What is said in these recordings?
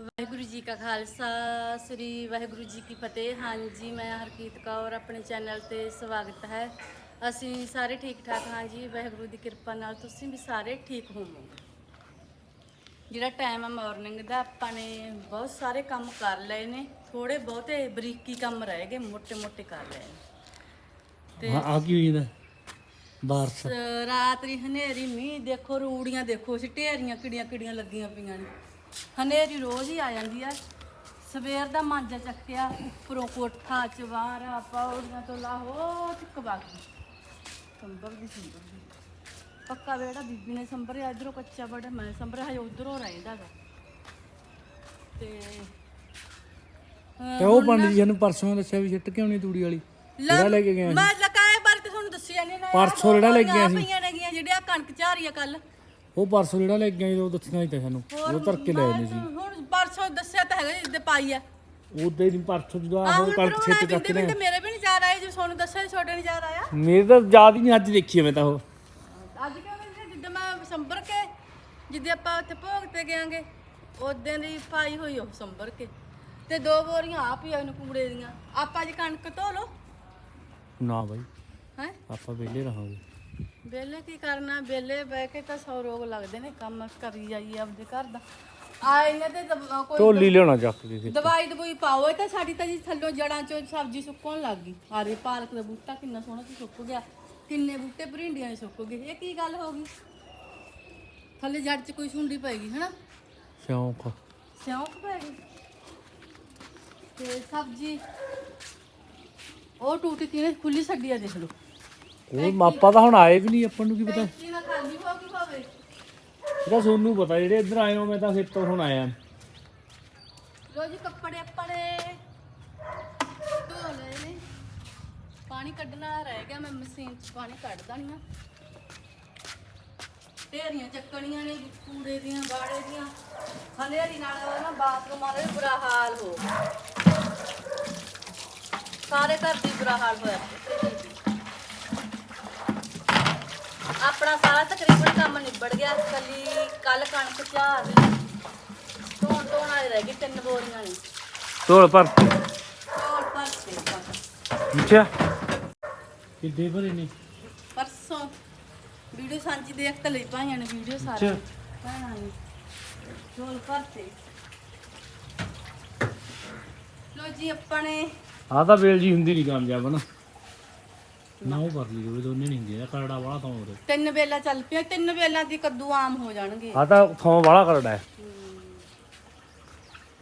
ਵਾਹਿਗੁਰੂ ਜੀ ਕਾ ਖਾਲਸਾ ਸ੍ਰੀ ਵਾਹਿਗੁਰੂ ਜੀ ਕੀ ਫਤਿਹ। ਹਾਂਜੀ ਮੈਂ ਹਰਕੀਤ ਕੌਰ ਆਪਣੇ ਚੈਨਲ ਤੇ ਸਵਾਗਤ ਹੈ। ਅਸੀਂ ਸਾਰੇ ਠੀਕ ਠਾਕ ਹਾਂ ਜੀ। ਵਾਹਿਗੁਰੂ ਦੀ ਕਿਰਪਾ ਨਾਲ ਤੁਸੀਂ ਵੀ ਸਾਰੇ ਠੀਕ ਹੋਵੋਗੇ। ਜਿਹੜਾ ਟਾਈਮ ਆ ਮਾਰਨਿੰਗ ਦਾ ਆਪਾਂ ਨੇ ਬਹੁਤ ਸਾਰੇ ਕੰਮ ਕਰ ਲਏ ਨੇ। ਥੋੜੇ ਬਹੁਤੇ ਬਰੀਕੀ ਕੰਮ ਰਹਿ ਗਏ ਮੋٹے-ਮੋٹے ਕਰ ਲਏ ਨੇ। ਤੇ ਆ ਕੀ ਹੋਈ ਦਾ ਬਾਰਸ। ਰਾਤ ਦੀ ਹਨੇਰੀ ਮੀਂਹ ਦੇਖੋ ਰੂੜੀਆਂ ਦੇਖੋ ਛਟੇਰੀਆਂ ਕਿੜੀਆਂ ਕਿੜੀਆਂ ਲੱਗੀਆਂ ਪਈਆਂ ਨੇ। ਹਨੇਰੀ ਰੋਜ਼ ਹੀ ਆ ਜਾਂਦੀ ਆ। ਸਵੇਰ ਦਾ ਮਾਂਜਾ ਚੱਕਿਆ ਉੱਪਰੋਂ ਕੋਠਾ ਚਵਾਰਾ ਪੌੜੀਆਂ ਤੋਂ ਲਾਹੋ ਤੱਕ ਬਾਕੀ ਸੰਭਰ ਦੀ ਸੰਭਰ ਦੀ। ਪੱਕਾ ਵੇੜਾ ਬੀਬੀ ਨੇ ਸੰਭਰਿਆ ਇਧਰੋਂ ਕੱਚਾ ਬੜਾ ਮੈਂ ਸੰਭਰਿਆ ਹਜੇ ਉਧਰੋਂ ਰਹਿੰਦਾ ਗਾ। ਤੇ ਤੇ ਉਹ ਪੰਡਿਤ ਜੀ ਨੂੰ ਪਰਸੋਂ ਦੱਸਿਆ ਵੀ ਸਿੱਟ ਕੇ ਆਉਣੀ ਤੂੜੀ ਵਾਲੀ? ਜਿਹੜਾ ਲੈ ਕੇ ਗਿਆ ਸੀ ਮੈਂ ਲਕਾਏ ਬਾਰੇ ਤੇ ਤੁਹਾਨੂੰ ਦੱਸਿਆ ਨਹੀਂ ਨਾ। ਪਰਸੋਂ ਜਿਹੜਾ ਲੈ ਕੇ ਗਿਆ ਸੀ। ਪਈਆਂ ਨੇਗੀਆਂ ਜਿਹੜੀਆਂ ਕਣਕ ਝਾਰੀਆਂ ਕੱਲ ਉਹ ਪਰਸੋਂ ਜਿਹੜਾ ਲੈ ਕੇ ਸੀ ਉਹ ਦੱਸਣਾ ਹੀ ਤਾਂ ਸਾਨੂੰ। ਉਹ ਧਰ ਕੇ ਲੈ ਜਾਂਦੇ ਸੀ ਹੁਣ ਪਰਸੋਂ ਦੱਸਿਆ ਤਾਂ ਹੈਗਾ ਜਿੱਦੇ ਪਾਈ ਆ। ਉਹਦੇ ਦਿਨ ਪਰਸੋਂ ਜਦੋਂ ਆਹ ਹੁਣ ਕਣਕ ਛੇਤੀ ਬਿੰਦੇ ਨਾ ਮੇਰੇ ਵੀ ਨਹੀਂ ਜਾ ਆਏ ਜੇ ਸੋਨੂੰ ਦੱਸਿਆ ਛੋਟੇ ਨਹੀਂ ਜਾ ਆਇਆ। ਮੇਰੇ ਤਾਂ ਯਾਦ ਹੀ ਨਹੀਂ ਅੱਜ ਦੇਖੀ ਮੈਂ ਤਾਂ ਉਹ। ਅੱਜ ਕਿਉਂ ਨਹੀਂ ਜਿੱਦਾਂ ਮੈਂ ਸੰਭਰ ਕੇ ਜਿੱਦੇ ਆਪਾਂ ਉੱਥੇ ਭੋਗ ਤੇ ਗਿਆਂਗੇ ਉਦੋਂ ਦੀ ਪਾਈ ਹੋਈ ਉਹ ਸੰਭਰ ਕੇ। ਤੇ ਦੋ ਬੋਰੀਆਂ ਆਪ ਹੀ ਇਹਨੂੰ ਕੂੜੇ ਦੀਆਂ। ਆਪਾਂ ਅੱਜ ਕਣਕ ਧੋ ਲਓ। ਨਾ ਬਾਈ। ਹੈ? ਆਪਾਂ ਵਿਹਲੇ ਰਹਾਂਗੇ। ਵਿਹਲੇ ਕੀ ਕਰਨਾ? ਵਿਹਲੇ ਬਹਿ ਕੇ ਤਾਂ ਸੌ ਰੋਗ ਲੱਗਦੇ ਨੇ ਕੰਮ ਕਰੀ ਜਾਈਏ ਆਪਦੇ ਘਰ ਦਾ। ਆਏ ਨੇ ਤੇ ਦਵਾ- ਕੋਈ ਢੋਲੀ ਲਿਆਉਣਾ ਚੱਕ ਕੇ ਫਿਰ ਦਵਾਈ ਦਵਾਈ ਪਾਓ ਇਹ ਤਾਂ ਸਾਡੀ ਤਾਂ ਜੀ ਥੱਲੋਂ ਜੜਾਂ ਚੋਂ ਸਬਜ਼ੀ ਸੁੱਕਣ ਲੱਗ ਗਈ। ਆਰੇ ਪਾਲਕ ਦਾ ਬੂਟਾ ਕਿੰਨਾ ਸੋਹਣਾ ਸੀ ਸੁੱਕ ਗਿਆ। ਕਿੰਨੇ ਬੂਟੇ ਭਰਿੰਡੀਆਂ ਦੇ ਸੁੱਕ ਗਏ। ਇਹ ਕੀ ਗੱਲ ਹੋ ਗਈ? ਥੱਲੇ ਜੜ 'ਚ ਕੋਈ ਸੁੰਡੀ ਪੈ ਗਈ ਹਨਾ? ਸ਼ੌਂਕ ਸਿਉਂਕ ਪੈ ਗਈ। ਤੇ ਸਬਜ਼ੀ ਉਹ ਟੂਟੀ ਕਿਨੇ ਖੁੱਲੀ ਛੱਡੀ ਆ ਦੇਖ ਲਓ। ਉਹ ਮਾਪਾ ਤਾਂ ਹੁਣ ਆਏ ਵੀ ਨਹੀਂ ਆਪਾਂ ਨੂੰ ਕੀ ਪਤਾ। ਟੈਂਕੀ ਨਾ ਖਾਲੀ ਹੋ ਗਈ ਹੋਵੇ ਇਹਦਾ ਸੋਨੂੰ ਪਤਾ ਜਿਹੜੇ ਇੱਧਰ ਆਏ ਹੋ ਮੈਂ ਤਾਂ ਖੇਤੋਂ ਹੁਣ ਆਇਆ। ਲੋ ਜੀ ਕੱਪੜੇ ਆਪਣੇ ਧੋ ਲਏ ਨੇ। ਪਾਣੀ ਕੱਢਣ ਵਾਲਾ ਰਹਿ ਗਿਆ ਮੈਂ ਮਸ਼ੀਨ 'ਚ ਪਾਣੀ ਕੱਢ ਦਾਂਗੀ ਢੇਰੀਆਂ ਚੱਕਣੀਆਂ ਨੇ ਕੂੜੇ ਦੀਆਂ ਬਾੜੇ ਦੀਆਂ। ਹਨੇਰੀ ਨਾਲ ਨਾ ਬਾਥਰੂਮ ਵਾਲੇ ਵੀ ਬੁਰਾ ਹਾਲ ਹੋ ਸਾਰੇ ਘਰ ਦੀ ਬੁਰਾ ਹਾਲ ਹੋਇਆ। ਆਪਣਾ ਸਾਰਾ ਤਕਰੀਬਨ ਕੰਮ ਨਿਬੜ ਗਿਆ। ਕੱਲੀ ਕੱਲ ਕਣਕ ਝਾੜ ਲਈ ਧੋਣ ਧੋਣ ਵਾਲੇ ਰਹਿ ਗਏ ਤਿੰਨ ਬੋਰੀਆਂ ਨੇ। ਢੋਲ ਪਰ ਧੋਣ ਭਰਤੇ ਬਸ ਅੱਛਾ। ਕਿੱਡੇ ਭਰੇ ਨੇ? ਪਰਸੋਂ ਵੀਡੀਓ ਸਾਂਝੀ ਦੇਖ ਤਾਂ ਲਈ ਪਾਈਆਂ ਨੇ ਵੀਡੀਓ ਸਾਰੇ। ਅੱਛਾ। ਭੈਣਾਂ ਨੇ। ਝੋਲ ਭਰਤੇ। ਲੋ ਜੀ ਆਪਾਂ ਨੇ ਆਹ ਤਾਂ ਵੇਲ ਜੀ ਹੁੰਦੀ ਨਹੀਂ ਕਾਮਯਾਬ ਨਾ ਨਾ ਉਹ ਕਰ ਲਈ ਉਹ ਦੋਨੇ ਨਹੀਂ ਹੁੰਦੀ ਕਰੜਾ ਵਾਲਾ ਤਾਂ ਹੋਰ ਤਿੰਨ ਵੇਲਾ ਚੱਲ ਪਿਆ ਤਿੰਨ ਵੇਲਾਂ ਦੀ ਕੱਦੂ ਆਮ ਹੋ ਜਾਣਗੇ। ਆ ਤਾਂ ਥੋਂ ਵਾਲਾ ਕਰੜਾ ਹੈ।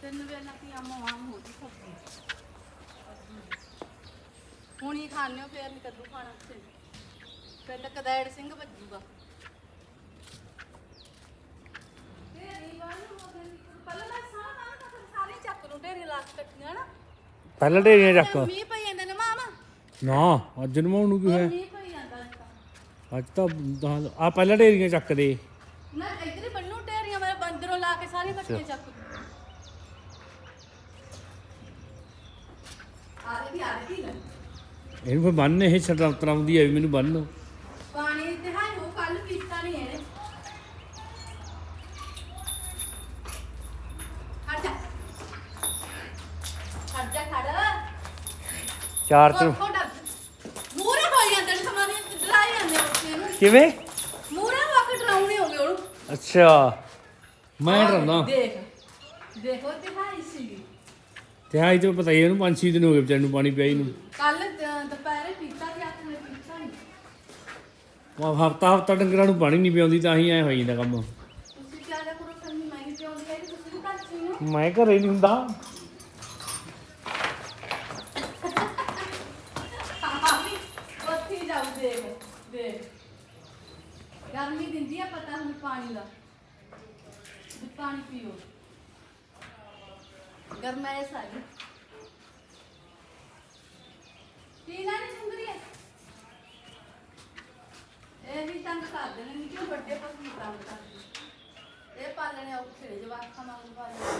ਤਿੰਨ ਵੇਲਾਂ ਦੀ ਆਮ ਆਮ ਹੋ ਜੀ ਸਬਜ਼ੀ। ਹੁਣ ਹੀ ਖਾਣੇ ਹੋ ਫੇਰ ਨਹੀਂ ਕੱਦੂ ਖਾਣਾ ਫਿਰ ਫਿਰ ਤਾਂ ਕਦਾਇੜ ਸਿੰਘ ਵੱਜੂਗਾ। ਢੇਰੀ ਵਾਲ ਹੋ ਗਏ ਪਹਿਲਾਂ ਪਹਿਲਾਂ ਢੇਰੀਆਂ ਚੱਕ। ਮੀਂਹ ਪਈ ਨਾ ਅੱਜ ਨਮਾਉਣ ਨੂੰ ਕੀ ਹੋਇਆ ਮੀਂਹ ਪਈ ਜਾਂਦਾ ਇਸ ਤਾਂ। ਅੱਜ ਤਾਂ ਆ ਪਹਿਲਾਂ ਢੇਰੀਆਂ ਚੱਕ ਦੇ ਨਾ ਇੱਧਰ ਹੀ ਬੰਨੂ ਢੇਰੀਆਂ ਮੈਂ ਬੰਦਰੋਂ ਲਾ ਕੇ ਸਾਰੀਆਂ ਇਕੱਠੀਆਂ ਚੱਕ ਦੂੰ ਆ ਰਹੀ ਆ ਰਹੀ ਨਾ ਇਹਨੂੰ ਫਿਰ ਬੰਨ ਇਹ ਛੜਾ ਤਰਾਉਂਦੀ ਆ ਵੀ ਮੈਨੂੰ ਬੰਨ ਲਓ। ਪਾਣੀ ਤੇ ਹਾਂ ਉਹ ਕੱਲ ਪੀਤਾ ਨਹੀਂ ਇਹਨੇ। ਹਟ ਜਾ। ਹਟ ਜਾ ਖੜ। ਚਾਰ ਤੇ ਕੋਠੋ ਡਰ ਮੂਰੇ ਹੋ ਜਾਂਦੇ ਨੇ ਸਮਾਨੇ ਡਰਾਈ ਜਾਂਦੇ ਬੱਚੇ ਨੂੰ ਕਿਵੇਂ? ਮੂਰੇ ਹੋ ਕੇ ਡਰਾਉਣੇ ਹੋ ਗਏ ਉਹਨੂੰ। ਅੱਛਾ। ਮੈਂ ਡਰਾਉਂਦਾ। ਦੇਖ ਦੇਖੋ ਦਿਖਾਈ ਸੀ ਤੇ ਆਈ ਤਾਂ ਪਤਾ ਹੀ ਇਹਨੂੰ ਪੰਜ ਛੇ ਦਿਨ ਹੋ ਗਏ ਵਿਚਾਰੇ ਨੂੰ ਪਾਣੀ ਪਿਆ ਹੀ ਨੂੰ। ਕੱਲ ਦੁਪਹਿਰੇ ਪੀਤਾ ਤੇ ਅੱਖ ਨੇ ਪੀਤਾ ਨਹੀਂ ਉਹ ਹਫਤਾ ਹਫਤਾ ਡੰਗਰਾਂ ਨੂੰ ਪਾਣੀ ਨਹੀਂ ਪਿਆਉਂਦੀ ਤਾਂ ਹੀ ਐ ਹੋ ਜਾਂਦਾ ਕੰਮ। ਤੁਸੀਂ ਕਿਹਾ ਜਾ ਕਰੋ ਕੰਨੀ ਮੈਂ ਹੈ ਤੁਸੀਂ ਵੀ ਸੀ ਮੈਂ ਘਰੇ ਨਹੀਂ ਹੁੰਦਾ ਉੱਥੇ ਹੀ ਜਾਊ ਦੇਖ ਦੇਖ ਗਰਮੀ ਦਿੰਦੀ ਆ, ਪਤਾ ਹੁਣ ਪਾਣੀ ਦਾ। ਵੀ ਪਾਣੀ ਪੀਓ। ਗਰਮੈਸ਼ ਆ ਗਈ ਪੀਣਾ ਨਹੀਂ ਸੁੰਦਰੀ ਇਹ ਵੀ ਤੰਗ ਕਰਦੇ ਨੇ, ਕਿਉਂ ਵੱਡੇ ਪਸ਼ੂ ਨੂੰ ਤੰਗ ਕਰਦੇ? ਇਹ ਪਾਲਣੇ ਔਖੇ ਜਵਾਕਾਂ ਨਾਲ ਪਾਲਣੇ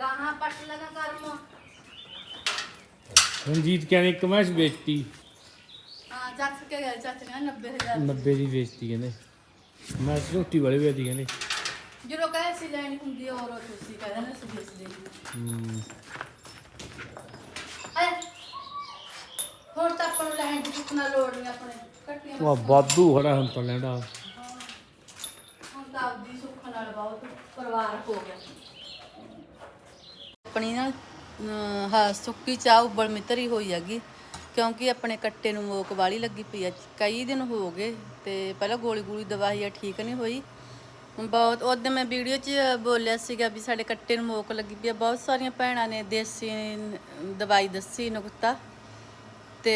ਗਾਹਾਂ ਪੱਟ ਲਗਾ ਕਰਮ। ਰਣਜੀਤ ਕਹਿੰਦੇ ਇੱਕ ਮੈਚ ਵੇਚਤੀ ਚੱਕ ਕੇ ਗਏ ਚਾਚੇ ਨੇ 90000 90 ਦੀ ਵੇਚਤੀ ਕਹਿੰਦੇ। ਮੈਂ ਰੋਟੀ ਵਾਲੇ ਵੇਚਦੀ ਕਹਿੰਦੇ। ਜਦੋਂ ਕਹੇ ਸੀ ਲੈਣੀ ਹੁੰਦੀ ਔਰ ਉਹ ਤੁਸੀਂ ਕਹਿੰਦੇ ਨੇ ਅਸੀਂ ਵੇਚ ਦੇਣੀ ਹੂੰ। ਆਏ ਹੁਣ ਤਾਂ ਆਪਾਂ ਨੂੰ ਲੈਣ ਦੀ ਕਿਤਨਾ ਲੋੜ ਨਹੀਂ ਆਪਣੇ। ਕੱਟੀਆਂ ਵਾ ਬਾਦੂ ਖੜਾ ਹੁਣ ਤਾਂ ਲੈਂਦਾ ਹੁਣ ਤਾਂ ਆਪਦੀ ਸੁੱਖ ਨਾਲ ਬਹੁਤ ਪਰਿਵਾਰ ਹੋ ਗਿਆ। ਆਪਣੀ ਨਾ ਹਾਂ ਸੁੱਕੀ ਚਾਹ ਉਬਲ ਮਿੱਤਰੀ ਹੋਈ ਹੈਗੀ। ਕਿਉਂਕਿ ਆਪਣੇ ਕੱਟੇ ਨੂੰ ਮੋਕ ਵਾਲੀ ਲੱਗੀ ਪਈ ਆ। ਕਈ ਦਿਨ ਹੋ ਗਏ ਤੇ ਪਹਿਲਾਂ ਗੋਲੀ ਗੋਲੀ ਦਵਾਈ ਆ, ਠੀਕ ਨਹੀਂ ਹੋਈ। ਬਹੁਤ ਉਹਦੇ ਮੈਂ ਵੀਡੀਓ 'ਚ ਬੋਲਿਆ ਸੀਗਾ ਵੀ ਸਾਡੇ ਕੱਟੇ ਨੂੰ ਮੋਕ ਲੱਗੀ ਪਈ ਆ। ਬਹੁਤ ਸਾਰੀਆਂ ਭੈਣਾਂ ਨੇ ਦੇਸੀ ਦਵਾਈ ਦੱਸੀ, ਨੁਕਤਾ। ਤੇ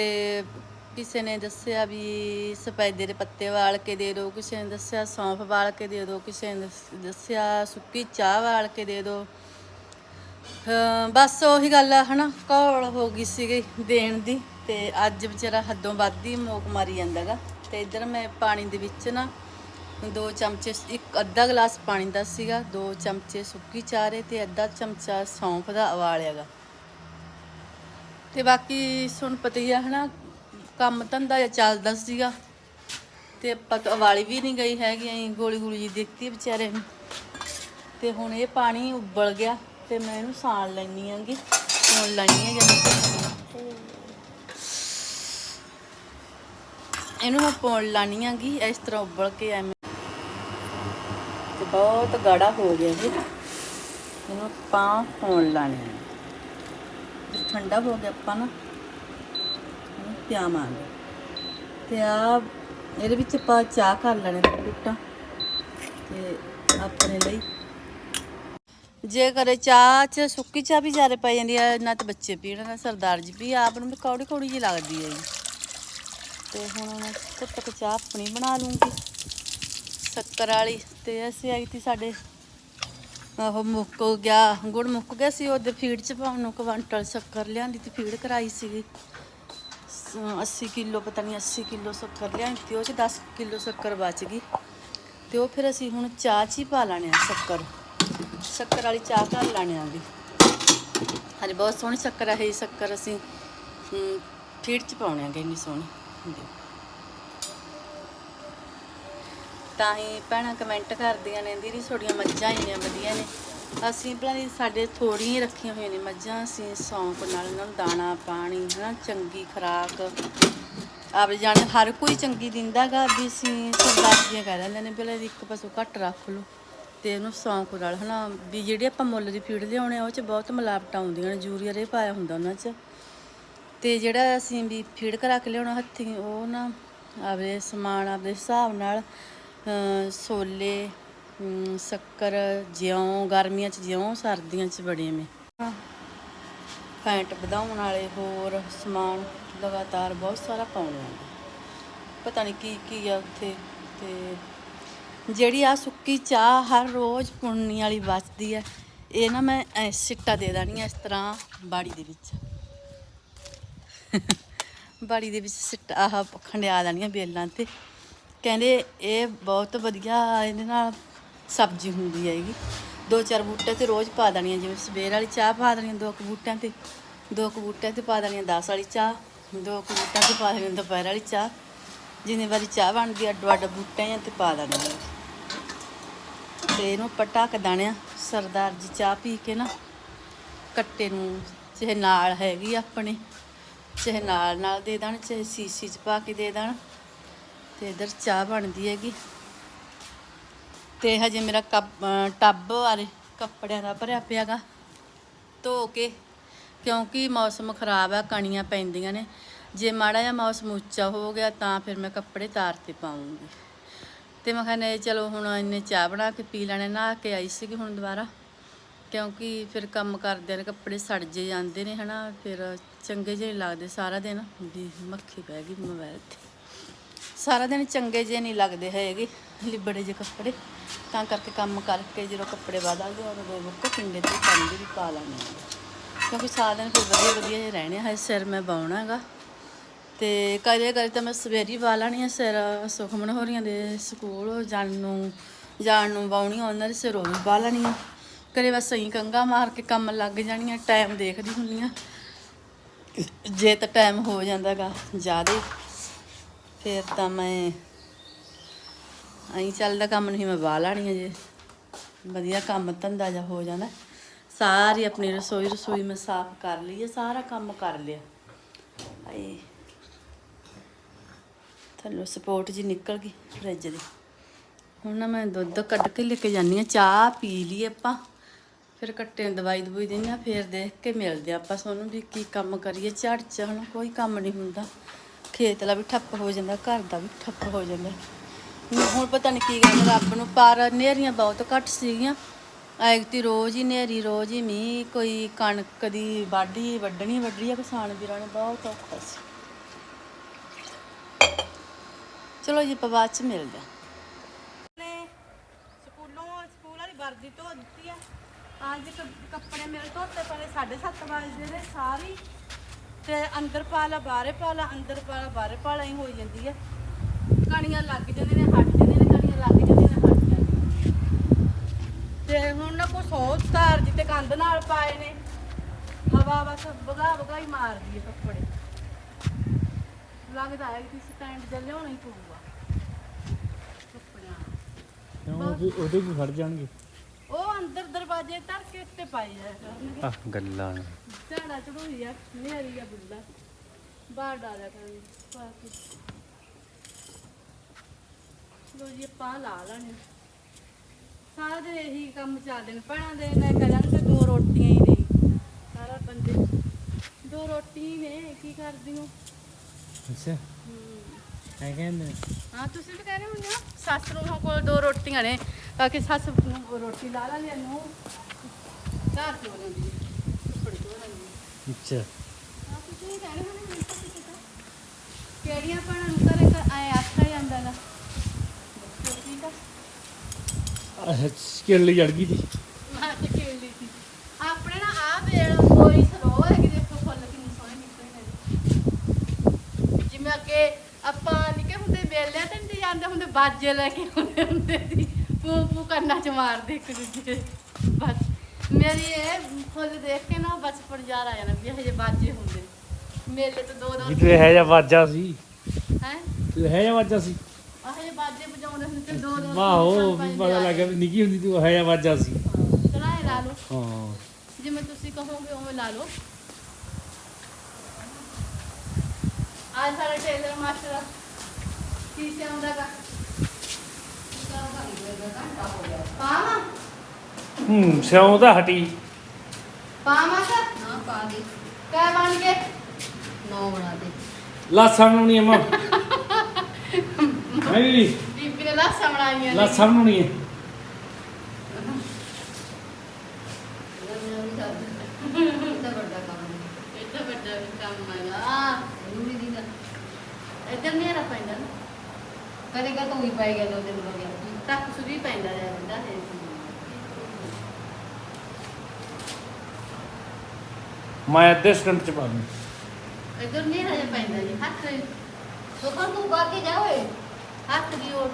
ਕਿਸੇ ਨੇ ਦੱਸਿਆ ਵੀ ਸਪੈਦੇ ਦੇ ਪੱਤੇ ਵਾਲ ਕੇ ਦੇ ਦਿਓ ਕਿਸੇ ਨੇ ਦੱਸਿਆ ਸੌਂਫ ਵਾਲ ਕੇ ਦੇ ਦਿਓ ਕਿਸੇ ਨੇ ਦੱਸ- ਦੱਸਿਆ ਸੁੱਕੀ ਚਾਹ ਵਾਲ ਕੇ ਦੇ ਦਿਓ ਬਸ ਉਹੀ ਗੱਲ ਆ, ਹਨਾ? ਘੋਲ ਹੋ ਗਈ ਸੀਗੀ ਦੇਣ ਦੀ। ਤੇ ਅੱਜ ਵਿਚਾਰਾ ਹੱਦੋਂ ਵੱਧ ਹੀ ਮੋਕ ਮਾਰੀ ਜਾਂਦਾਗਾ। ਤੇ ਇਧਰ ਮੈਂ ਪਾਣੀ ਦੇ ਵਿੱਚ ਨਾ ਦੋ ਚਮਚੇ ਇੱਕ ਅੱਧਾ ਗਲਾਸ ਪਾਣੀ ਦਾ ਸੀਗਾ, ਦੋ ਚਮਚੇ ਸੁੱਕੀ ਚਾਰੇ ਤੇ ਅੱਧਾ ਚਮਚਾ ਸੌਂਫ ਦਾ ਉਬਾਲਿਆਗਾ ਤੇ ਬਾਕੀ ਸੁਣ ਪਤੀ ਹੀ ਆ ਹਨਾ, ਕੰਮ ਧੰਦਾ ਜਿਹਾ ਚੱਲਦਾ ਸੀਗਾ। ਤੇ ਆਪਾਂ ਉਬਾਲੀ ਵੀ ਨਹੀਂ ਗਈ ਹੈਗੀ, ਐਂ ਗੋਲੀ ਗੋਲੀ ਜੀ ਦਿੱਤੀ ਵਿਚਾਰੇ ਨੂੰ। ਤੇ ਹੁਣ ਇਹ ਪਾਣੀ ਉਬਲ ਗਿਆ ਤੇ ਮੈਂ ਇਹਨੂੰ ਸਾਣ ਲੈਣੀ ਆਂਗੀ। ਹੁਣ ਲੈਣੀ ਹੈ ਜਦ ਇਹਨੂੰ ਮੈਂ ਪਾਉਣ ਲਾਣੀ ਆਂਗੀ ਇਸ ਤਰ੍ਹਾਂ ਉਬਲ ਕੇ ਐਵੇਂ। ਤੇ ਬਹੁਤ ਗਾੜਾ ਹੋ ਗਿਆ ਜੀ ਇਹਨੂੰ ਆਪਾਂ ਪਾਉਣ ਲਾਣੀ ਹੈ। ਜੇ ਠੰਡਾ ਹੋ ਗਿਆ ਆਪਾਂ ਨਾ, ਇਹਨੂੰ ਪਿਆਵਾਂਗੇ। ਤੇ ਆ, ਇਹਦੇ ਵਿੱਚ ਆਪਾਂ ਚਾਹ ਕਰ ਲੈਣੇ ਟੁੱਟਾ ਤੇ ਆਪਣੇ ਲਈ। ਜੇ ਕਰੇ ਚਾਹ ਚ ਸੁੱਕੀ ਚਾਹ ਵੀ ਜ਼ਿਆਦਾ ਪੈ ਜਾਂਦੀ ਆ, ਨਾ ਤੇ ਬੱਚੇ ਪੀਣ, ਨਾ ਸਰਦਾਰ ਜੀ ਵੀ ਆਪ ਨੂੰ ਕੌੜੀ ਕੌੜੀ ਜੀ ਲੱਗਦੀ ਹੈ ਜੀ। ਤੇ ਹੁਣ ਮੈਂ ਘੁੱਟ ਚਾਹ ਆਪਣੀ ਬਣਾ ਲੂੰਗੀ। ਸ਼ੱਕਰ ਵਾਲੀ ਤੇ ਅਸੀਂ ਆਈ ਤੀ ਸਾਡੇ ਉਹ ਮੁੱਕ ਗਿਆ, ਗੁੜ ਮੁੱਕ ਗਿਆ ਸੀ, ਉਹਦੇ ਫੀਡ ਚ ਪਾਉਣ ਨੂੰ ਕੁਆਂਟਲ ਸ਼ੱਕਰ ਲਿਆਂਦੀ ਤੇ ਫੀਡ ਕਰਾਈ ਸੀਗੀ। ਸ- 80 ਕਿਲੋ, ਪਤਾ ਨਹੀਂ 80 ਕਿਲੋ ਸ਼ੱਕਰ ਲਿਆਂਦੀ ਤੇ ਉਹ ਚ 10 ਕਿਲੋ ਸ਼ੱਕਰ ਬਚ ਗਈ। ਤੇ ਉਹ ਫਿਰ ਅਸੀਂ ਹੁਣ ਚਾਹ ਚ ਹੀ ਪਾ ਲੈਣੇ ਆ ਸ਼ੱਕਰ। ਸ਼ੱਕਰ ਵਾਲੀ ਚਾਹ ਕਰ ਲੈਣੇ ਆ ਵੀ। ਹਾਂਜੀ ਬਹੁਤ ਸੋਹਣੀ ਸ਼ੱਕਰ ਹੈ ਇਹ ਸ਼ੱਕਰ ਅਸੀਂ ਫੀਡ ਚ ਪਾਉਣੇ ਆਗੇ, ਇੰਨੀ ਸੋਹਣੀ। ਤਾਂ ਹੀ ਭੈਣਾਂ ਕਮੈਂਟ ਕਰਦੀਆਂ ਨੇ, ਦੀਦੀ ਤੁਹਾਡੀਆਂ ਮੱਝਾਂ ਇੰਨੀਆਂ ਵਧੀਆ ਨੇ। ਅਸੀਂ ਭਲਾ ਸਾਡੇ ਥੋੜੀਆਂ ਰੱਖੀਆਂ ਹੋਈਆਂ ਨੇ ਮੱਝਾਂ, ਅਸੀਂ ਸੌਂਕ ਨਾਲ ਉਹਨਾਂ ਨੂੰ ਦਾਣਾ, ਪਾਣੀ, ਹਨਾ, ਚੰਗੀ ਖੁਰਾਕ। ਆਪ ਜਾਣ ਹਰ ਕੋਈ ਚੰਗੀ ਦਿੰਦਾਗਾ ਵੀ ਅਸੀਂ ਸਰਦਾਰੀਆਂ ਕਹਿ ਲੈਂਦੇ ਨੇ, ਭਲਾ ਇੱਕ ਪਸ਼ੂ ਘੱਟ ਰੱਖ ਲਓ। ਤੇ ਉਹਨੂੰ ਸੌਂਕ ਨਾਲ, ਹਨਾ, ਵੀ ਜਿਹੜੇ ਆਪਾਂ ਮੁੱਲ ਦੀ ਫੀਡ ਲਿਆਉਣੇ ਆ, ਉਹ ਚ ਬਹੁਤ ਮਿਲਾਵਟਾਂ ਆਉਂਦੀਆਂ ਨੇ, ਯੂਰੀਆ ਰੇ ਪਾਇਆ ਹੁੰਦਾ ਉਹਨਾਂ ਚ। ਤੇ ਜਿਹੜਾ ਅਸੀਂ ਵੀ ਫੀਡ ਕਰਾ ਕੇ ਲਿਆਉਣਾ ਹੱਥੀਂ, ਉਹ ਨਾ ਆਪਦੇ ਸਮਾਨ ਆਪਦੇ ਹਿਸਾਬ ਨਾਲ ਅਮ ਸੋਲੇ ਸ਼ੱਕਰ, ਜਿਉਂ, ਗਰਮੀਆਂ 'ਚ ਜਿਉਂ, ਸਰਦੀਆਂ 'ਚ ਬੜੇ ਮੇ ਫੈਂਟ ਵਧਾਉਣ ਵਾਲੇ ਹੋਰ ਸਮਾਨ ਲਗਾਤਾਰ ਬਹੁਤ ਸਾਰਾ ਪਾਉਣਾ ਪਤਾ ਨਹੀਂ ਕੀ ਕੀ ਆ ਉੱਥੇ, ਤੇ ਜਿਹੜੀ ਆ ਸੁੱਕੀ ਚਾਹ ਹਰ ਰੋਜ਼ ਪੁੰਨੀ ਵਾਲੀ ਬਚਦੀ ਹੈ ਇਹ ਨਾ ਮੈਂ ਸਿੱਟਾ ਦੇ ਦੇਣੀ ਆ ਇਸ ਤਰ੍ਹਾਂ ਬਾੜੀ ਦੇ ਵਿੱਚ। ਬਾੜੀ ਦੇ ਵਿੱਚ ਸਿੱਟ ਆਹ ਖੰਡਿਆ ਦੇਣੀਆਂ ਬੇਲਾਂ ਤੇ। ਕਹਿੰਦੇ ਇਹ ਬਹੁਤ ਵਧੀਆ ਇਹਦੇ ਨਾਲ ਸਬਜ਼ੀ ਹੁੰਦੀ ਹੈਗੀ। ਦੋ ਚਾਰ ਬੂਟੇ ਤੇ ਰੋਜ਼ ਪਾ ਦੇਣੀਆਂ, ਜਿਵੇਂ ਸਵੇਰ ਵਾਲੀ ਚਾਹ ਪਾ ਦੇਣੀਆਂ ਦੋ ਕੁ ਬੂਟਿਆਂ ਤੇ। ਦੋ ਕੁ ਬੂਟਿਆਂ ਤੇ ਪਾ ਦੇਣੀਆਂ 10 ਵਾਲੀ ਚਾਹ, ਦੋ ਕੁ ਬੂਟਿਆਂ ਤੇ ਪਾ ਦੇਣੀਆਂ ਦੁਪਹਿਰ ਵਾਲੀ ਚਾਹ। ਜਿੰਨੀ ਵਾਰੀ ਚਾਹ ਬਣਦੀ ਅੱਡੋ ਅੱਡ ਬੂਟਿਆਂ ਤੇ ਪਾ ਦੇਣੀਆਂ ਤੇ ਇਹਨੂੰ ਪਟਾ ਕੇ ਦਾਣਿਆ ਸਰਦਾਰ ਜੀ ਚਾਹ ਪੀ ਕੇ ਨਾ, ਕੱਟੇ ਨੂੰ ਚਾਹੇ ਨਾਲ ਹੈਗੀ ਆ ਆਪਣੇ। ਚਾਹੇ ਨਾਲ ਨਾਲ ਦੇ ਦੇਣ, ਚਾਹੇ ਸੀਸੀ ਚ ਪਾ ਕੇ ਦੇ ਦੇਣ। ਤੇ ਇਧਰ ਚਾਹ ਬਣਦੀ ਹੈਗੀ। ਤੇ ਹਜੇ ਮੇਰਾ ਕੱਪ ਟੱਬ ਵਾਲੇ ਕੱਪੜਿਆਂ ਦਾ ਭਰਿਆ ਪਿਆਗਾ। ਧੋ ਕੇ, ਕਿਉਂਕਿ ਮੌਸਮ ਖਰਾਬ ਆ, ਕਣੀਆਂ ਪੈਂਦੀਆਂ ਨੇ। ਜੇ ਮਾੜਾ ਜਿਹਾ ਮੌਸਮ ਉੱਚਾ ਹੋ ਗਿਆ, ਤਾਂ ਫਿਰ ਮੈਂ ਕੱਪੜੇ ਤਾਰ ਤੇ ਪਾਉਂਗੀ ਤੇ ਮੈਂ ਕਹਿੰਦਾ ਚਲੋ ਹੁਣ ਇੰਨੇ ਚਾਹ ਬਣਾ ਕੇ ਪੀ ਲੈਣੇ, ਨਹਾ ਕੇ ਆਈ ਸੀਗੀ ਹੁਣ ਦੁਬਾਰਾ। ਕਿਉਂਕਿ ਫਿਰ ਕੰਮ ਕਰਦਿਆਂ ਨੇ ਕੱਪੜੇ ਸੜ ਜੇ ਜਾਂਦੇ ਨੇ, ਹਨਾ। ਫਿਰ ਚੰਗੇ ਜਿਹੇ ਨਹੀਂ ਲੱਗਦੇ, ਸਾਰਾ ਦਿਨ ਵੀ ਮੱਖੀ ਪੈ ਗਈ ਮੋਬਾਈਲ ਤੇ। ਸਾਰਾ ਦਿਨ ਚੰਗੇ ਜਿਹੇ ਨਹੀਂ ਲੱਗਦੇ ਹੈਗੇ, ਲਿਬੜੇ ਜਿਹੇ ਕੱਪੜੇ। ਤਾਂ ਕਰਕੇ ਕੰਮ ਕਰਕੇ ਜਦੋਂ ਕੱਪੜੇ ਬਦਲਦੇ ਉਦੋਂ ਦੋ ਬੁੱਕ ਪਿੰਡੇ ਤੇ ਪਾਣੀ ਵੀ ਪਾ ਲੈਣੇ ਕਿਉਂਕਿ ਸਾਰਾ ਦਿਨ ਫਿਰ ਵਧੀਆ ਵਧੀਆ ਜਿਹੇ ਰਹਿਣੇ ਹੈ ਸਿਰ ਮੈਂ ਬਾਉਣਾ ਹੈਗਾ ਤੇ ਕਦੇ ਕਦੇ ਤਾਂ ਮੈਂ ਸਵੇਰੀ ਪਾ ਲੈਣੀ ਆ, ਸਿਰ ਸੁਖਮਨ ਹੋਰੀਆਂ ਦੇ ਸਕੂਲ ਜਾਣ ਨੂੰ ਜਾਣ ਨੂੰ ਬਾਉਣੀ ਉਹਨਾਂ ਦੇ ਸਿਰ ਉਹ ਵੀ ਪਾ ਲੈਣੀ ਆ। ਕਦੇ ਬਸ ਸਹੀ ਕੰਗਾ ਮਾਰ ਕੇ ਕੰਮ ਲੱਗ ਜਾਣੀਆਂ, ਟਾਈਮ ਦੇਖਦੀ ਹੁੰਨੀ ਆ। ਜੇ ਤਾਂ ਟਾਈਮ ਹੋ ਜਾਂਦਾਗਾ, ਜ਼ਿਆਦਾ। ਫਿਰ ਤਾਂ ਮੈਂ ਐਂ ਚੱਲਦਾ ਕੰਮ ਨਹੀਂ, ਮੈਂ ਵਾਹ ਲਾਣੀ ਜੇ। ਵਧੀਆ ਕੰਮ ਧੰਦਾ ਜਾ ਹੋ ਜਾਂਦਾ ਸਾਰੀ ਆਪਣੀ ਰਸੋਈ ਰਸੋਈ ਮੈਂ ਸਾਫ਼ ਕਰ ਲਈ ਹੈ ਸਾਰਾ ਕੰਮ ਕਰ ਲਿਆ। ਹਾਏ। ਥੱਲੋਂ ਸਪੋਰਟ ਜੀ ਨਿਕਲ ਗਈ ਫਰਿੱਜ ਦੀ। ਹੁਣ ਨਾ ਮੈਂ ਦੁੱਧ ਕੱਢ ਕੇ ਲੈ ਕੇ ਜਾਨੀ ਆ, ਚਾਹ ਪੀ ਲਈ ਆਪਾਂ। ਫਿਰ ਕੱਟੇ ਨੂੰ ਦਵਾਈ ਦਵਾਈ ਦਿੰਦੇ ਆ, ਫਿਰ ਦੇਖ ਕੇ ਮਿਲਦੇ ਆ ਆਪਾਂ ਸੋਨੂੰ ਵੀ ਕੀ ਕੰਮ ਕਰੀਏ, ਝੜ ਚ ਹੁਣ ਕੋਈ ਕੰਮ ਨਹੀਂ ਹੁੰਦਾ। ਖੇਤ ਵਾਲਾ ਵੀ ਠੱਪ ਹੋ ਜਾਂਦਾ, ਘਰ ਦਾ ਵੀ ਠੱਪ ਹੋ ਜਾਂਦਾ। ਹੁਣ ਪਤਾ ਨਹੀਂ ਕੀ ਗੱਲ, ਰੱਬ ਨੂੰ ਪਰ ਨੇਰੀਆਂ ਬਹੁਤ ਘੱਟ ਸੀਗੀਆਂ। ਐਗਤੀ ਰੋਜ਼ ਹੀ ਨੇਰੀ ਰੋਜ਼ ਹੀ ਮੀਂਹ, ਕੋਈ ਕਣਕ ਦੀ ਵਾਢੀ, ਵੱਢਣੀ ਵੱਢੀ ਆ, ਕਿਸਾਨ ਵੀਰਾਂ ਨੇ ਬਹੁਤ ਔਖਾ ਸੀ। ਚਲੋ ਜੀ, ਆਪਾਂ ਬਾਅਦ ਚ ਮਿਲਦੇ ਆ। ਸਕੂਲੋਂ ਸਕੂਲ ਵਾਲੀ ਵਰਦੀ ਧੋ ਦਿੱਤੀ ਆ। ਅੱਜ ਕ- ਕੱਪੜੇ ਮੇਰੇ ਧੋਤੇ ਪਏ 7:30 ਵਜੇ ਦੇ ਸਾਰੀ। ਤੇ ਅੰਦਰ ਪਾ ਬਾਹਰੇ ਪਾ ਅੰਦਰ ਪਾ ਬਾਹਰੇ ਪਾ ਹੀ ਹੋਈ ਜਾਂਦੀ ਆ। ਕਣੀਆਂ ਲੱਗ ਜਾਂਦੀਆਂ ਨੇ, ਹਟ ਜਾਂਦੀਆਂ ਨੇ, ਕਣੀਆਂ ਲੱਗ ਜਾਂਦੀਆਂ ਨੇ, ਹਟ ਜਾਂਦੀਆਂ ਤੇ ਹੁਣ ਨਾ ਕੁਛ ਹੋਰ ਤਾਰ ਜਿੱਤੇ ਕੰਧ ਨਾਲ ਪਾਏ ਨੇ। ਹਵਾ ਬਸ ਵਗਾ ਵਗਾ ਹੀ ਮਾਰਦੀ ਹੈ ਕੱਪੜੇ। ਲੱਗਦਾ ਹੈ ਕਿ ਸਟੈਂਡ ਤੇ ਲਿਆਉਣਾ ਹੀ ਪਊਗਾ। ਕੱਪੜਿਆਂ ਕਿਉਂ ਉਹਦੇ ਉਹਦੇ ਵੀ ਖੜ ਜਾਣਗੇ। ਉਹ ਅੰਦਰ ਦਰਵਾਜ਼ੇ ਧਰ ਕੇ ਉੱਤੇ ਪਾਈ ਆ ਕਰਨਗੇ ਆ ਗੱਲਾਂ ਝਾੜਾ ਚੜੂਈ ਆ ਨੇਰੀ ਆ ਬੁੱਲਾ ਬਾਹਰ ਡਾਲਿਆ ਕਰਾਂਗੇ ਪਾ ਕੇ। ਲੋ ਜੀ ਪਾ ਲਾ ਲੈਣੇ। ਸਾਰਾ ਦਿਨ ਇਹੀ ਕੰਮ ਚੱਲਦੇ ਨੇ। ਭੈਣਾਂ ਦੇ ਨੇ ਕਹਿ ਤੇ ਦੋ ਰੋਟੀਆਂ ਹੀ ਨੇ। ਸਾਰਾ ਬੰਦੇ। ਦੋ ਰੋਟੀ ਹੀ ਨੇ ਕੀ ਕਰਦੀ ਹੋ ਅੱਛਾ। ਐ ਕਹਿੰਦੇ ਹਾਂ ਤੁਸੀਂ ਵੀ ਕਹਿ ਰਹੇ ਹੁੰਦੇ ਹੋ ਸੱਸ ਨੂੰ ਕੋਲ ਦੋ ਰੋਟੀਆਂ ਨੇ ਤਾਂ ਕਿ ਸੱਸ ਨੂੰ ਰੋਟੀ ਲਾ ਲਾ ਨੂੰ ਘਰ ਤੋਂ ਹੈ ਕੱਪੜੇ ਹੈ। ਅੱਛਾ। ਹਾਂ ਤੁਸੀਂ ਕਹਿ ਰਹੇ ਕਿਹੜੀਆਂ ਨੂੰ ਘਰੇ ਘਰ ਆਏ ਆਖਿਆ ਜਾਂਦਾ ਨਾ ਠੀਕ ਆ? ਸਕਿਲ ਜੜ ਗਈ ਸੀ ਮੈਂ ਤੇ ਖੇਲੀ ਸੀ ਆਪਣੇ ਨਾ ਆ ਵੇਲ ਕੋਈ ਸਰੋ ਹੈ ਕਿ ਦੇਖੋ ਫੁੱਲ ਕਿੰਨੇ ਸੋਹਣੇ ਨਿਕਲੇ ਨੇ ਜਿਵੇਂ ਕਿ ਆਪਾਂ ਨਿੱਕੇ ਹੁੰਦੇ ਵੇਲਿਆਂ ਤੇ ਨਹੀਂ ਜਾਂਦੇ ਹੁੰਦੇ ਬਾਜੇ ਲੈ ਕੇ ਆਉਂਦੇ ਹੁੰਦੇ ਸੀ। ਪੂ ਪੂ ਕੰਨਾਂ ਚ ਮਾਰਦੇ ਇੱਕ ਦੂਜੇ ਦੇ। ਬਸ ਮੇਰੀ ਇਹ ਫੁੱਲ ਦੇਖ ਕੇ ਨਾ ਬਚਪਨ ਯਾਦ ਆ ਜਾਣਾ ਵੀ ਇਹ ਜਿਹੇ ਬਾਜੇ ਹੁੰਦੇ। ਮੇਲੇ ਤੋਂ ਦੋ ਦੋ ਤੂੰ ਇਹ ਜਿਹਾ ਵਾਜਾ ਸੀ। ਹੈ? ਤੂੰ ਇਹ ਜਿਹਾ ਵਾਜਾ ਸੀ। ਬਾਜੇ ਵਜਾਉਂਦੇ ਹੁੰਦੇ ਤੇ ਦੋ ਦੋ ਵਾਹੋ ਵੀ ਪਤਾ ਲੱਗਾ ਵੀ ਨਿੱਕੀ ਹੁੰਦੀ ਤੂੰ ਇਹ ਜਿਹਾ ਵਾਜਾ ਸੀ। ਚਲਾਏ ਲਾ ਲਓ। ਹਾਂ। ਜਿਵੇਂ ਤੁਸੀਂ ਕਹੋਗੇ ਉਵੇਂ ਲਾ ਲਓ। ਅੱਜ ਸਾਡਾ ਟੇਲਰ ਮਾਸਟਰ ਕੀ ਸਿਆਉਂਦਾ ਗਾ। ਪਾਵਾਂ? ਹੂੰ ਸਿਉਂ ਤਾਂ ਹਟੀ। ਪਾਵਾਂ ਸਰ? ਨਾ ਪਾ ਦੇ। ਕਹਿ ਬਣ ਕੇ। ਨੌ ਬਣਾ ਦੇ। ਲਾਸਾਂ ਨੂੰ ਨਹੀਂ ਅਮਾ ਮੈਂ ਵੀ ਬੀਬੀ ਨੇ ਲਾਸਾਂ ਬਣਾਈਆਂ ਨੇ। ਲਾਸਾਂ ਨੂੰ। ਨਹੀਂ ਹੈ ਇੱਧਰ ਨੇਰਾ ਪੈਂਦਾ ਨਾ। ਕਰੇਗਾ ਤਾਂ ਉਹੀ ਪਾਏਗਾ ਦੋ ਦਿਨ ਹੋ ਗਿਆ ਤੱਕ ਸੁਰੀ ਪੈਂਦਾ ਰਹਿੰਦਾ ਹੈ। ਮੈਂ ਅੱਧੇ ਸਕਿੰਟ ਚ ਪਾ ਦੂੰ। ਇੱਧਰ ਨੇਰਾ ਜਿਹਾ ਪੈਂਦਾ ਜੀ ਹੱਥ ਤੋ ਪਰ ਤੂੰ ਗਾ ਕੇ ਜਾ ਓਏ। ਹੱਥ ਦੀ ਓਟ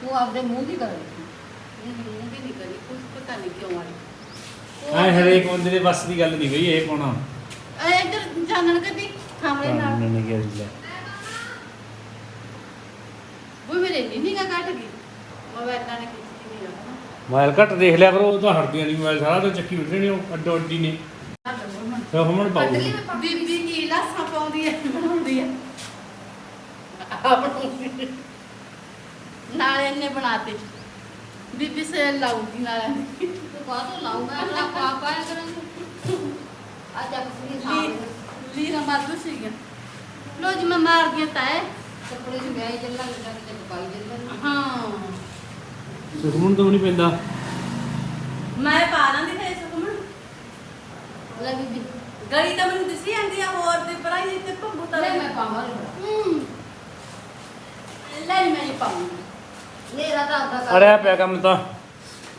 ਤੂੰ ਆਪਦੇ ਮੂੰਹ ਦੀ ਕਰ ਇਹ ਮੂੰਹ ਵੀ ਨਹੀਂ ਕਰੀ ਕੁਝ ਪਤਾ ਨਹੀਂ ਕਿਉਂ ਆਈ? ਐ ਹਰੇਕ ਬੰਦੇ ਦੇ ਬਸ ਦੀ ਗੱਲ ਨਹੀਂ ਗਈ ਇਹ ਕੋਣਾ ਐ ਇੱਧਰ ਜਾਣਨ ਕਦੀ ਖਾਮਲੇ ਨਾਲ। ਨਹੀਂ ਨਹੀਂ ਗਿਆ ਲੈ ਉਹ ਮੇਰੇ ਇੰਨੀ ਨਿਗਾ ਕੱਟ ਗਈ। ਮੋਬਾਈਲਾਂ ਨੇ ਕੀਤੀ ਨਹੀਂ ਰੱਖਣਾ। ਮੋਬਾਈਲ ਘੱਟ ਦੇਖ ਲਿਆ ਕਰੋ ਉਹ ਤਾਂ ਹਟਦੀਆਂ ਨਹੀਂ ਮੋਬਾਈਲ ਸਾਰਾ ਤਾਂ ਚੱਕੀ ਉੱਠੇ ਨੇ ਉਹ ਅੱਡੋ ਅੱਡੀ ਨੇ। ਫਿਰ ਹਮਣ ਪਾਉ ਬੀਬੀ ਕੀ ਲਾਸਾਂ ਪਾਉਂਦੀ ਹੈ ਬਣਾਉਂਦੀ ਹੈ ਆ ਬਣਾਉਂਦੀ ਹੈ। ਨਾਲੇ ਇਹਨੇ ਬਣਾਤੇ। ਬੀਬੀ ਸੇਲ ਲਾਉਂਦੀ ਨਾਲੇ ਤੂੰ ਬਾਅਦ ਤੋਂ ਲਾਉਂਗਾ ਆਪਣਾ ਪਾ ਪਾਇਆ ਕਰਾਂਗੇ। ਅੱਜ ਆਪਣੀ ਲੀ ਸਾਹ ਲੀਰਾ ਮਾਦੂ ਸੀਗਾ ਲੋ ਜੀ ਮੈਂ ਮਾਰ ਗਿਆ ਤਾਏ। ਕੱਪੜੇ ਚ ਵਿਆਹ ਚੱਲਾਂ ਲੱਗਾ ਤੇ ਪਾਈ ਜਾਂਦਾ ਹਾਂ। ਸੁਖਮਨ ਤੋਂ ਨਹੀਂ ਪੈਂਦਾ। ਮੈਂ ਪਾ ਲਾਂਦੀ ਫੇਸ ਸੁਖਮਨ। ਲੈ ਬੀਬੀ ਗਲੀ ਤਾਂ ਮੈਨੂੰ ਦਿਸੀ ਜਾਂਦੀ ਆ ਹੋਰ ਦੀ ਪਰਾਈ ਤੇ ਭੰਬੂ ਤਾਂ ਲੈ ਮੈਂ ਪਾਵਾਂ ਹੂੰ। ਲੈ ਮੈਂ ਹੀ ਪਾਉਂਗੀ ਨੇਰਾ ਤਾਂ ਆਪਦਾ ਕਰ ਅੜਿਆ ਪਿਆ ਕੰਮ ਤਾਂ।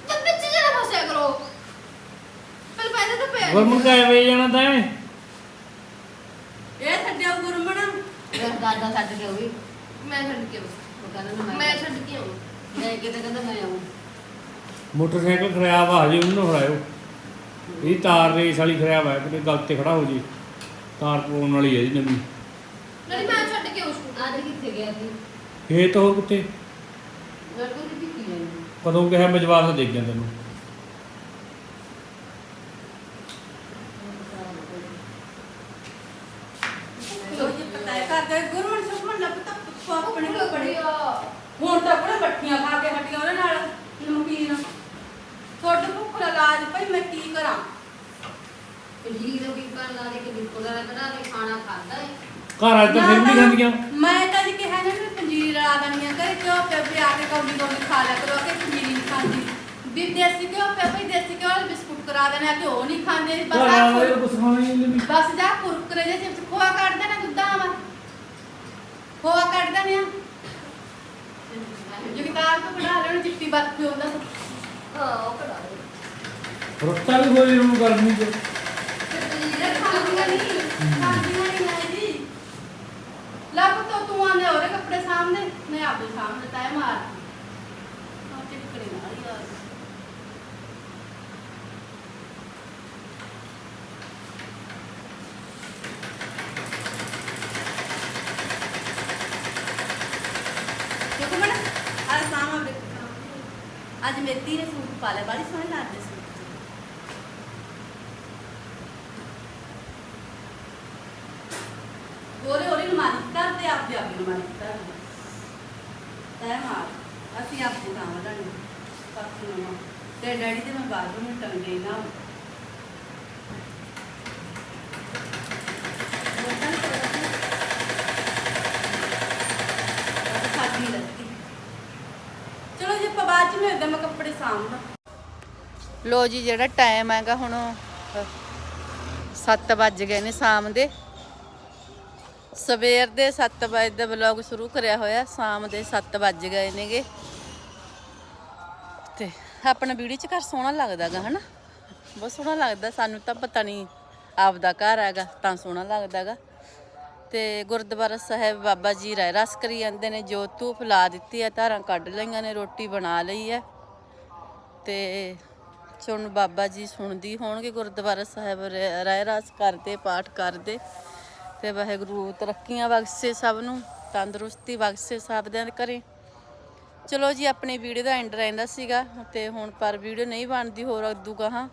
ਜਦ ਪਿੱਛੇ ਜਰਾ ਫਸਿਆ ਕਰੋ। ਪਹਿਲ ਪੈਸੇ ਤਾਂ ਪਿਆ ਗੁਰਮਨ ਕਾਇਆ ਵੇ ਜਾਣਾ ਤਾਂ ਐਵੇਂ। ਇਹ ਛੱਡਿਆ ਗੁਰਮਣ ਮੇਰਾ ਦਾਦਾ ਛੱਡ ਕੇ ਹੋਈ ਮੈਂ ਛੱਡ ਕੇ। ਉਹ ਕਹਿੰਦਾ ਮੈਂ ਛੱਡ ਕੇ ਕਹਿੰਦਾ ਮੈਂ ਆਉਂ ਮੋਟਰਸਾਈਕਲ ਖਰਾਬ ਆ ਹਜੇ ਉਹਨੂੰ ਫੜਾਇਓ। ਇਹ ਤਾਰ ਰੇਸ ਵਾਲੀ ਖਰਾਬ ਆ ਕਿਤੇ ਗਲ ਤੇ ਖੜਾ ਹੋ ਜੀ। ਤਾਰ ਪਾਉਣ ਵਾਲੀ ਹੈ ਜੀ ਨਵੀਂ। ਨਹੀਂ ਮੈਂ ਛੱਡ ਕੇ ਆਉਂ ਸਕੂਲ। ਅੱਜ ਕਿੱਥੇ ਗਿਆ ਸੀ? ਇਹ ਤਾਂ ਉਹ ਕਿਤੇ? ਲੜਕੋ ਦੀ ਕੀ ਜਾਂਦੀ ਕਦੋਂ ਕਿਹਾ ਮੈਂ ਜਵਾਬ ਤਾਂ ਦੇ ਗਿਆ ਤੈਨੂੰ ਹੁਣ ਤਾਂ ਆਪਣੇ ਮੱਠੀਆਂ ਖਾ ਕੇ ਹਟੀਆਂ ਉਹਦੇ ਨਾਲ ਨਮਕੀਨ ਤੁਹਾਡੇ ਭੁੱਖ ਦਾ ਇਲਾਜ ਭਾਈ ਮੈਂ ਕੀ ਕਰਾਂ? ਜੀ ਦਾ ਵੀ ਕਰ ਲਾ ਦੇ ਕਿ ਬਿਲਕੁਲ ਦਾ ਕਢਾ ਦੇ ਖਾਣਾ ਖਾਂਦਾ ਹੈ ਘਰ ਆ ਤਾਂ ਫਿਰ ਵੀ ਖਾਂਦੀਆਂ। ਮੈਂ ਤਾਂ ਜੀ ਕਿਹਾ ਨਾ ਵੀ ਪੰਜੀਰ ਆ ਦਣੀਆਂ ਕਰੇ ਕਿਉਂ ਪਿਆ ਪਿਆ ਕੇ ਕੌਡੀ ਕੌਡੀ ਖਾ ਲਿਆ ਕਰੋ ਕਿ ਪੰਜੀਰ ਨਹੀਂ ਖਾਂਦੀ। ਵੀ ਦੇਸੀ ਕਿਉਂ ਪਿਆ ਭਈ ਦੇਸੀ ਕਿਉਂ ਵਾਲੇ ਬਿਸਕੁਟ ਕਰਾ ਦੇਣਾ ਕਿ ਉਹ ਨਹੀਂ ਖਾਂਦੇ ਬਸ ਘਰ ਆ ਕੁਰ- ਕੁਝ ਖਾਣਾ ਹੀ ਨਹੀਂ ਬਸ ਜਾ ਕੁਰਕਰੇ ਜੇ ਚਿਪਸ ਖੋਆ ਕੱਢ ਦੇਣਾ ਦੁੱਧਾਂ ਵਾ ਖੋਆ ਕੱਢ ਦੇਣਾ ਜਗਤਾਰ ਤੋਂ ਕਢਾ ਲੈਣ ਚਿੱਟੀ ਬਰਫੀ ਹੁੰਦਾ ਹਾਂ ਉਹ ਕਢਾ ਦੇ ਵੀ ਹੋਈ ਨੂੰ ਗਰਮੀ ਚ ਅੱਜ ਮੇਰੀ ਨੇ ਸੂਟ ਪਾ ਲਿਆ ਬੜੀ ਸੋਹਣੇ ਲੱਗਦੇ ਸੂਟ ਗੋਰੇ ਹੋਰੀ ਨੂੰ ਮਾਲਿਕ ਕਰਦੇ ਆਪਦੇ ਤੈ ਮਾਰ, ਅਸੀਂ ਆਪਦੇ ਕੰਮ ਲੈਣੇ ਪੱਕੀ ਨੂੰ ਤੇ ਡੈਡੀ ਦੇ ਮੈਂ ਬਾਥਰੂਮ ਵਿੱਚ ਟੰਗੇ ਨਾ ਚਲੋ ਜੀ, ਆਪਾਂ ਬਾਅਦ ਚ ਮਿਲਦੇ, ਮੈਂ ਕੱਪੜੇ ਸਾਂਭਦਾ। ਲੋ ਜੀ, ਜਿਹੜਾ ਟਾਈਮ ਹੈਗਾ ਹੁਣ 7 ਵੱਜ ਗਏ ਨੇ ਸ਼ਾਮ ਦੇ ਸਵੇਰ ਦੇ 7 ਵਜੇ ਦਾ ਵਲੌਗ ਸ਼ੁਰੂ ਕਰਿਆ ਹੋਇਆ, ਸ਼ਾਮ ਦੇ 7 ਵੱਜ ਗਏ ਨੇਗੇ। ਤੇ ਆਪਣਾ ਵੀਡੀਓ ਚ ਘਰ ਸੋਹਣਾ ਲੱਗਦਾਗਾ, ਹਨਾ? ਬਹੁਤ ਸੋਹਣਾ ਲੱਗਦਾ, ਸਾਨੂੰ ਤਾਂ ਪਤਾ ਨਹੀਂ ਆਪਦਾ ਘਰ ਹੈਗਾ, ਤਾਂ ਸੋਹਣਾ ਲੱਗਦਾਗਾ। ਤੇ ਗੁਰਦੁਆਰਾ ਸਾਹਿਬ ਬਾਬਾ ਜੀ ਰਹਿ ਰਸ ਕਰੀ ਜਾਂਦੇ ਨੇ, ਜੋ ਧੂਪ ਲਾ ਦਿੱਤੀ ਹੈ, ਧਾਰਾਂ ਕੱਢ ਲਈਆਂ ਨੇ, ਰੋਟੀ ਬਣਾ ਲਈ ਹੈ। ਤੇ ਸੁਣ ਬਾਬਾ ਜੀ ਸੁਣਦੀ ਹੋਣਗੇ ਗੁਰਦੁਆਰਾ ਸਾਹਿਬ ਰਹਿ ਰਹਿ ਰਸ ਕਰਦੇ, ਪਾਠ ਕਰਦੇ। ਤੇ ਵਾਹਿਗੁਰੂ, ਤਰੱਕੀਆਂ ਬਖਸ਼ੇ ਸਭ ਨੂੰ, ਤੰਦਰੁਸਤੀ ਬਖਸ਼ੇ ਸਭ ਦੇ ਘਰੇ। ਚਲੋ ਜੀ, ਆਪਣੀ ਵੀਡੀਓ ਦਾ ਐਂਡ ਰਹਿੰਦਾ ਸੀਗਾ, ਤੇ ਹੁਣ ਪਰ ਵੀਡੀਓ ਨਹੀਂ ਬਣਦੀ, ਹੋਰ ਅੱਦੂਗਾ ਹਾਂ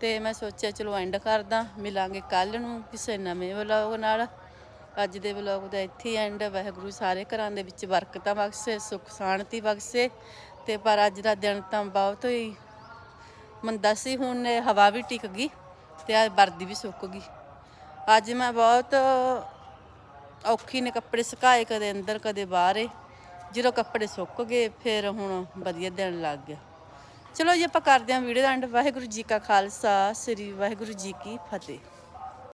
ਤੇ ਮੈਂ ਸੋਚਿਆ, ਚਲੋ ਐਂਡ ਕਰਦਾ, ਮਿਲਾਂਗੇ ਕੱਲ ਨੂੰ ਕਿਸੇ ਨਵੇਂ ਵਲੌਗ ਨਾਲ। ਅੱਜ ਦੇ ਵਲੌਗ ਦਾ ਇੱਥੇ ਐਂਡ ਵਾਹਿਗੁਰੂ ਸਾਰੇ ਘਰਾਂ ਦੇ ਵਿੱਚ ਬਰਕਤਾਂ ਬਖਸ਼ੇ, ਸੁੱਖ ਸ਼ਾਂਤੀ ਬਖਸ਼ੇ। ਤੇ ਪਰ ਅੱਜ ਦਾ ਦਿਨ ਤਾਂ ਬਹੁਤ ਹੀ ਮੰਦਾ ਸੀ, ਹੁਣ ਹਵਾ ਵੀ ਟਿਕ ਗਈ, ਤੇ ਆ ਵਰਦੀ ਵੀ ਸੁੱਕ ਗਈ। ਅੱਜ ਮੈਂ ਬਹੁਤ ਔਖੀ ਨੇ ਕੱਪੜੇ ਸੁਕਾਏ, ਕਦੇ ਅੰਦਰ, ਕਦੇ ਬਾਹਰ। ਜਦੋਂ ਕੱਪੜੇ ਸੁੱਕ ਗਏ, ਫਿਰ ਹੁਣ ਵਧੀਆ ਦਿਨ ਲੱਗ ਗਿਆ। ਚਲੋ ਜੀ, ਆਪਾਂ ਕਰਦੇ ਹਾਂ video the and Waheguru ji ਕਾ ਖਾਲਸਾ, ਸ੍ਰੀ ਵਾਹਿਗੁਰੂ ਜੀ ਕੀ ਫਤਿਹ।